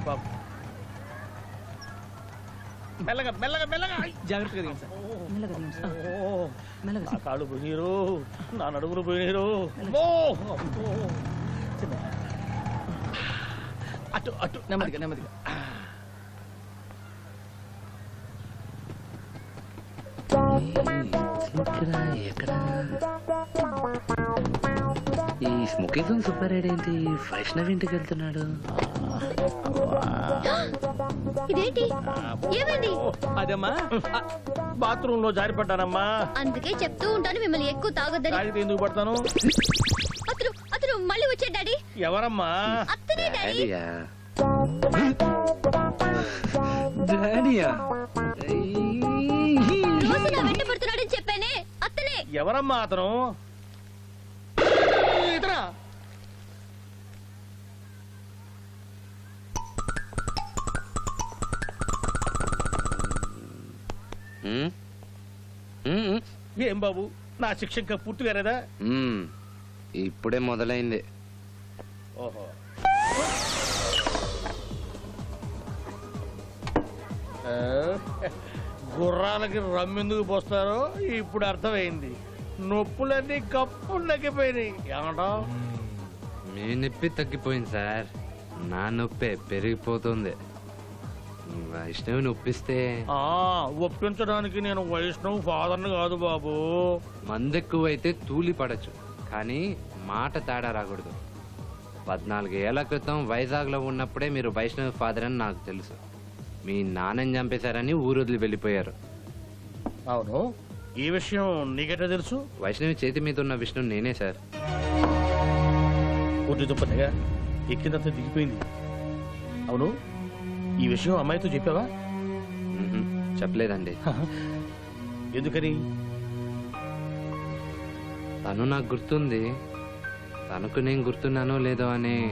అబ్బా. మెల్లగా మెల్లగా మెల్లగా. జాగ్రత్తగా దిగండి సార్. మెల్లగా దిగండి సార్. ఓ, మెల్లగా నా కాళ్ళు పోయినరు నా నడుములు పోయినరు. అటు అటు. నెమ్మదిగా నెమ్మదిగా. ఎక్కడ? ఈ స్మోకింగ్ సూపర్ రైడ్ ఏంటి వైష్ణవ్ ఇంటికి వెళ్తున్నాడు. ఇదేంటి? ఏమైంది? అదమ్మా? బాత్రూమ్లో జారిపడ్డానమ్మా అందుకే చెప్తూ ఉంటాను మిమ్మల్ని ఎక్కువ తాగొద్దని. తాగితే ఎందుకు పడతాను? అతను అతను మళ్ళీ వచ్చాడు డాడీ. ఎవరమ్మా? అత్తనే డాడీ. డాడీయా? డాడీయా? రోజు నా వెంట పడుతున్నాడని చెప్పానే. అత్తనే. ఎవరమ్మా అతను? ఏం బాబు? నా శిక్ష ఇంకా పూర్తిగా లేదా? ఇప్పుడే మొదలైంది. ఓహో. గుర్రాలకి రమ్మెందుకు పోస్తారో? ఇప్పుడు అర్థమైంది. నొప్పులన్నీ కప్పు నగ్గిపోయినాయి. ఏమంటావు? మీ నొప్పి తగ్గిపోయింది సార్. నా నొప్పే పెరిగిపోతుంది. వైష్ణవి నొప్పిస్తే ఆ, ఒప్పించడానికి నేను వైష్ణవ్ ఫాదర్ని కాదు బాబు. మందెక్కువైతే తూలి పడచ్చు కానీ మాట తేడా రాకూడదు. పద్నాలుగు ఏళ్ళ క్రితం వైజాగ్లో ఉన్నప్పుడే మీరు వైష్ణవి ఫాదర్ అని నాకు తెలుసు. మీ నాన్నని చంపేశారని ఊరొదిలి వెళ్ళిపోయారు. అవును. ఈ విషయం నీకెట్లా తెలుసు? వైష్ణవి చేతి మీద ఉన్న విష్ణు నేనే సార్. కొద్ది దుప్పటిగా దిగిపోయింది. అవును? ఈ విషయం అమ్మాయితో చెప్పావా. చెప్పలేదండి. ఎందుకని? తను నాకు గుర్తుంది. తనకు నేను గుర్తున్నానో లేదో అని.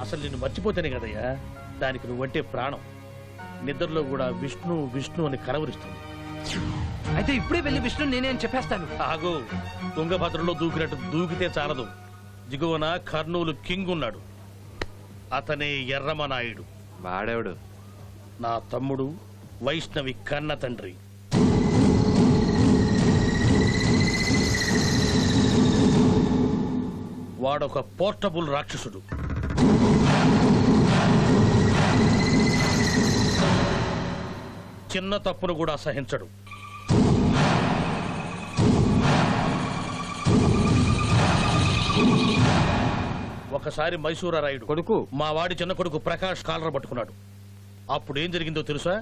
అసలు నిన్ను మర్చిపోతేనే కదయ్యా? దానికి నువ్వంటే ప్రాణం. నిద్రలో కూడా విష్ణు విష్ణు అని కలవరిస్తుంది. అయితే ఇప్పుడే వెళ్ళి విష్ణు నేనే అని చెప్పేస్తాను. ఆగు. తుంగభద్రలో దూకినట్టు దూకితే చాలదు. దిగువన కర్నూలు కింగ్ ఉన్నాడు. అతనే ఎర్రమనాయుడు. వాడేవాడు? నా తమ్ముడు వైష్ణవి కన్న తండ్రి. వాడొక పోర్టబుల్ రాక్షసుడు. చిన్న తప్పును కూడా సహించడు ఒకసారి మైసూర రాయుడు. కొడుకు? మా వాడి చిన్న కొడుకు ప్రకాష్ కాలర పట్టుకున్నాడు. అప్పుడు ఏం జరిగిందో తెలుసా?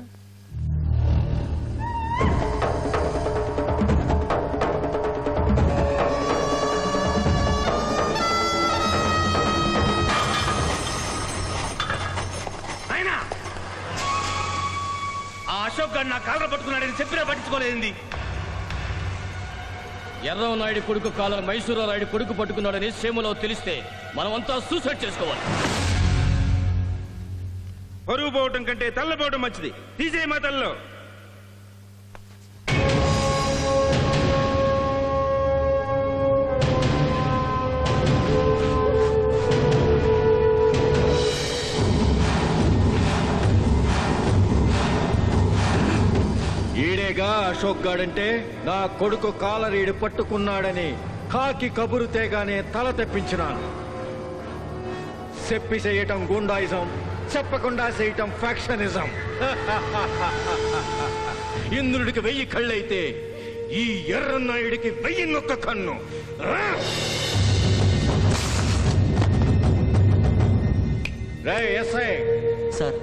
అయినా ఆ అశోక్ గారు నా కాలర పట్టుకున్నాడని చెప్పినా పట్టించుకోలేదండి. ఎర్రవ నాయుడు కొడుకు కాలం మైసూరావు నాయుడు కొడుకు పట్టుకున్నాడని సేములో తెలిస్తే మనమంతా సూసైడ్ చేసుకోవాలి. పరువు పోవటం కంటే తల్లపోవటం మంచిది. తీసేయమా తల్లో ఈడేగా అశోక్ గాడంటే నా కొడుకు కాలరీడు పట్టుకున్నాడని కాకి కబురు తేగానే తల తెప్పించినాను. చెప్పి చేయటం గుండాయిజం చెప్పకుండా చేయటం ఫ్యాక్షనిజం. ఇంద్రుడికి వెయ్యి కళ్ళైతే ఈ ఎర్రన్నాయుడికి వెయ్యి నొక్క కన్ను! రే! ఎస్ఐ. సార్.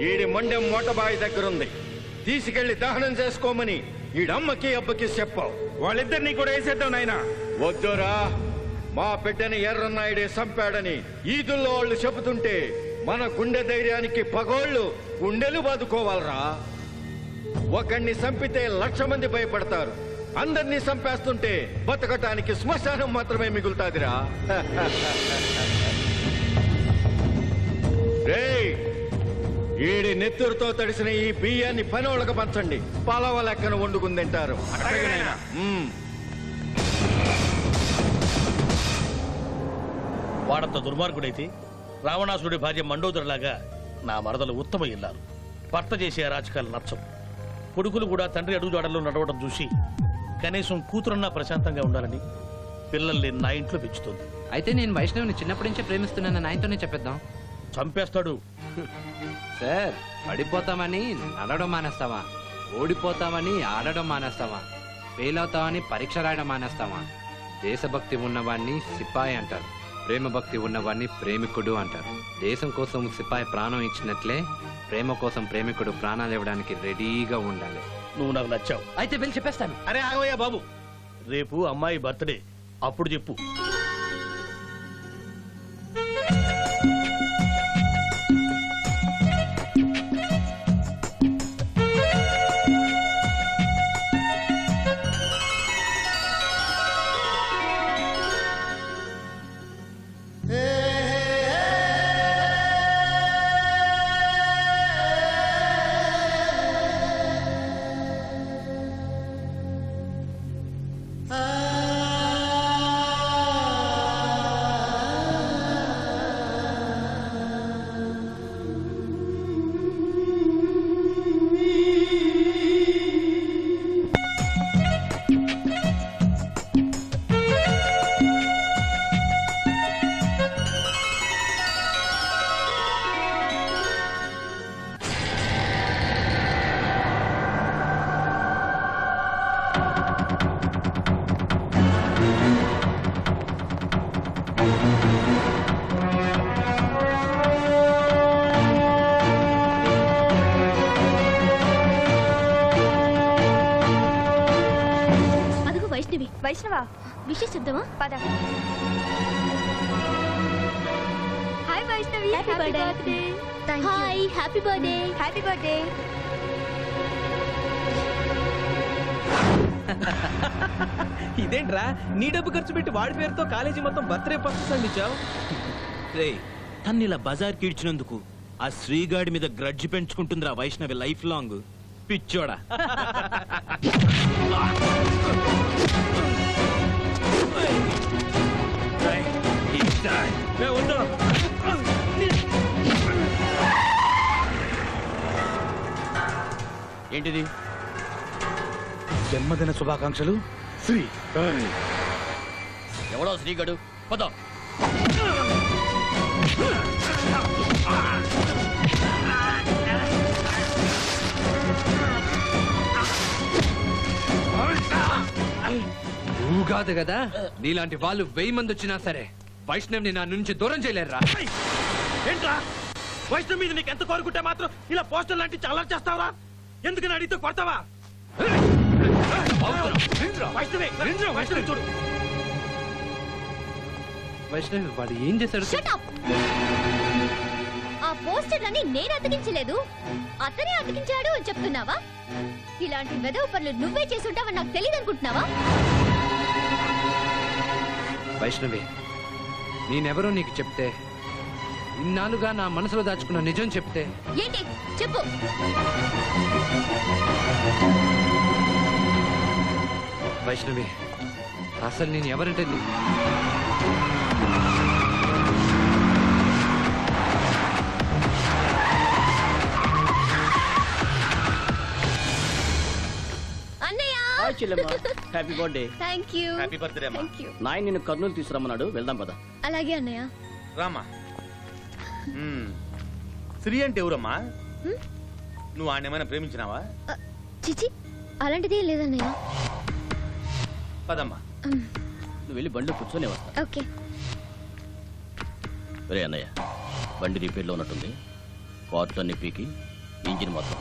ఈడి మొండెం మోటబాయి దగ్గరుంది. తీసుకెళ్ళి దహనం చేసుకోమని ఈడమ్మకి అబ్బకి చెప్పావు. వాళ్ళిద్దరినీ కూడా వేసేద్దాం నాయనా. వద్దురా. మా బిడ్డని ఎర్రన్నాయుడే చంపాడని ఈదుల్లో వాళ్ళు చెబుతుంటే మన గుండె ధైర్యానికి పగోళ్ళు గుండెలు బాదుకోవాలరా. ఒకణ్ణి చంపితే లక్ష మంది భయపడతారు. అందరినీ చంపేస్తుంటే బతకటానికి శ్మశానం మాత్రమే మిగులుతాదిరా. ఈడి నెత్తురుతో తడిసిన ఈ బియ్యాన్ని పనోళ్ళకి పంచండి. పలవ లెక్కన వండుకుని తింటారు. వాడంత దుర్మార్గుడైతే రావణాసుడి భార్య మండోదరిలాగా నా మరదలు ఉత్తమ ఇల్లారు భర్త చేసే అరాచకాలు నచ్చవు. కొడుకులు కూడా తండ్రి అడుగుజాడల్లో నడవడం చూసి కనీసం కూతురన్నా ప్రశాంతంగా ఉండాలని పిల్లల్ని నా ఇంట్లో పెంచుతుంది. అయితే నేను వైష్ణవిని చిన్నప్పటి నుంచే ప్రేమిస్తున్నానని ఆయనతోనే చెప్పేద్దాం. చంపేస్తాడు. సార్ పడిపోతామని నడవడం మానేస్తావా ఓడిపోతామని ఆడడం మానేస్తావా ఫెయిల్ అవుతామని పరీక్ష రాయడం మానేస్తావా దేశభక్తి ఉన్నవాణ్ణి సిపాయి అంటారు. ప్రేమ భక్తి ఉన్నవాణ్ణి ప్రేమికుడు అంటారు. దేశం కోసం సిపాయి ప్రాణం ఇచ్చినట్లే ప్రేమ కోసం ప్రేమికుడు ప్రాణాలు ఇవ్వడానికి రెడీగా ఉండాలి. నువ్వు నాకు నచ్చావు. అయితే వెళ్ళి చెప్పేస్తాను. అరే ఆగవయ్యా బాబు. రేపు అమ్మాయి బర్త్డే. అప్పుడు చెప్పు. వైష్ణవి విషయం చెప్దామా పద. Hi Vaishnavi Happy birthday. Hi happy birthday happy birthday ఇదేంట్రా? నీ డబ్బు ఖర్చు పెట్టి వాడి పేరుతో కాలేజీ మొత్తం బర్త్డే ఫస్ట్ అందించావు రే తన్ని ఇలా బజార్కి ఇడ్చినందుకు ఆ శ్రీగాడి మీద గ్రడ్జి పెంచుకుంటుందిరా వైష్ణవి లైఫ్ లాంగ్. పిచ్చోడా. ఏంటిది? జన్మదిన శుభాకాంక్షలు. శ్రీ. ఎవడో శ్రీగడు. పద. నువ్వు కాదు? కదా నీలాంటి వాళ్ళు వెయ్యి మంది వచ్చినా సరే వైష్ణవ్ని నా నుంచి దూరం చేయలేరురా. ఏంట్రా? వైష్ణవ్ మీద నీకు ఎంత కోరుకుంటే మాత్రం ఇలా పోస్టర్ లాంటి చాలా చేస్తావరా? ఎందుకని అడిగితే కొడతావా? వైష్ణవే వైష్ణవి చూడు. వైష్ణవి వాడు ఏం చేశాడు? షట్ అప్ ఆ పోస్టర్లన్నీ నేను అతికించలేదు. అతనే అతికించాడు అని చెప్తున్నావా? ఇలాంటి వెదవ పనులు నువ్వే చేసుంటావని నాకు తెలియదు అనుకుంటున్నావా? వైష్ణవి నేనెవరో నీకు చెప్తే ఇన్నాళ్ళుగా నా మనసులో దాచుకున్న నిజం చెప్తే ఏంటి? చెప్పు. వైష్ణవి అసలు నేను ఎవరంటే నీ- అన్నయ్య! Hi Chellemma. Happy birthday thank you happy birthday అమ్మా. థ్యాంక్ యూ నాయన నిన్ను కర్నూలు తీసుకురమ్మన్నాడు. వెళ్దాం పద. అలాగే అన్నయ్య. రామా. శ్రీ అంటే ఎవరమ్మా? నువ్వు ఆయన ఏమైనా ప్రేమించినావా? చిచి అలాంటిది ఏం లేదన్నయ్య పదమ్మా. నువ్వు వెళ్ళి బండిలో కూర్చొని వస్తా. ఓకే. రే అన్నయ్య బండి రిపేర్లో ఉన్నట్టుంది. పార్ట్లన్నీ పీకి ఇంజిన్ మొత్తం.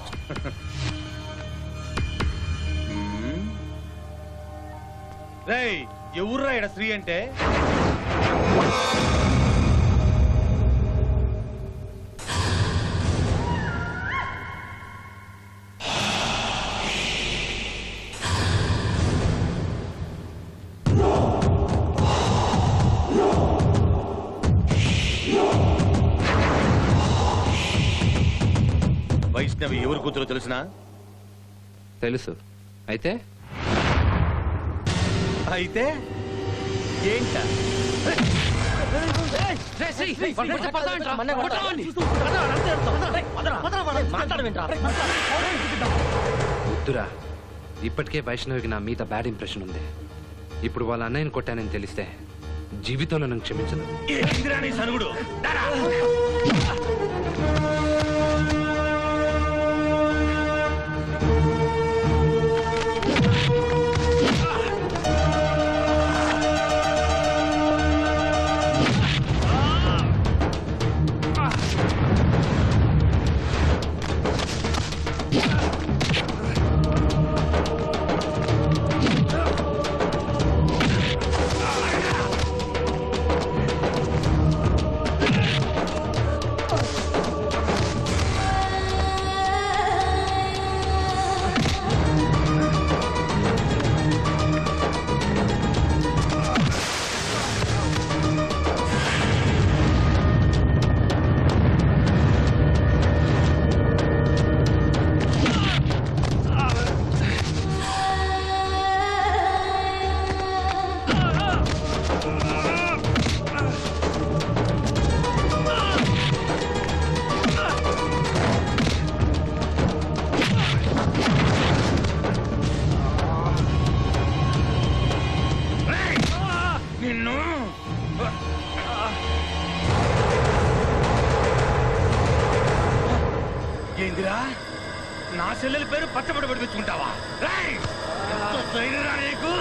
రేయ్ ఎవర్రా ఈడ శ్రీ అంటే? వైష్ణవి ఎవరు కూతురో తెలిసినా? తెలుసు. అయితే? అయితే? ఏంట? వద్దురా. ఇప్పటికే వైష్ణవికి నా మీద బ్యాడ్ ఇంప్రెషన్ ఉంది. ఇప్పుడు వాళ్ళ అన్నయ్యని కొట్టానని తెలిస్తే జీవితంలో నన్ను క్షమించదు నా చెల్లెల పేరు పచ్చబడి పడిపించుకుంటావా ధైర్యరా నీకు?